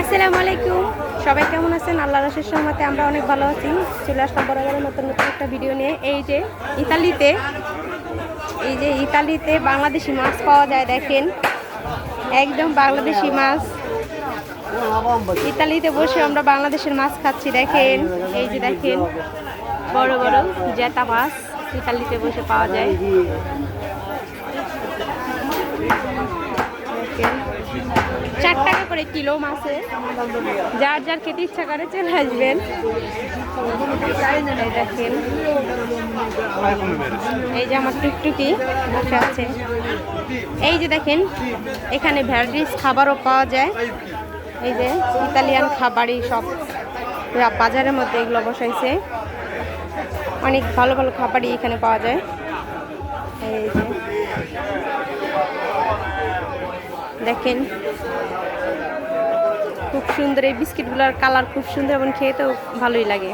আসসালামু আলাইকুম। সবাই কেমন আছেন? আল্লাহ রসের সহমতে আমরা অনেক ভালো আছি। চলে আসলাম বরাবরের নতুন নতুন একটা ভিডিও নিয়ে। এই যে ইতালিতে, এই যে ইতালিতে বাংলাদেশি মাছ পাওয়া যায়, দেখেন। একদম বাংলাদেশি মাছ। ইতালিতে বসে আমরা বাংলাদেশের মাছ খাচ্ছি, দেখেন। এই যে দেখেন, বড় বড় জেতা মাছ ইতালিতে বসে পাওয়া যায়। চার টাকা করে কিলো মাছে যার যার খেতে ইচ্ছা করে চলে আসবেন। দেখেন। এই যে আমার টুকটুকি বসে আছে। এই যে দেখেন, এখানে ভ্যারাইটিস খাবারও পাওয়া যায়। এই যে ইতালিয়ান খাবারই সব। বাজারের মধ্যে এগুলো বসাইছে। অনেক ভালো ভালো খাবারই এখানে পাওয়া যায়। এই যে দেখেন। খুব সুন্দর এই বিস্কিটগুলোর কালার খুব সুন্দর এবং খেয়ে তো ভালোই লাগে।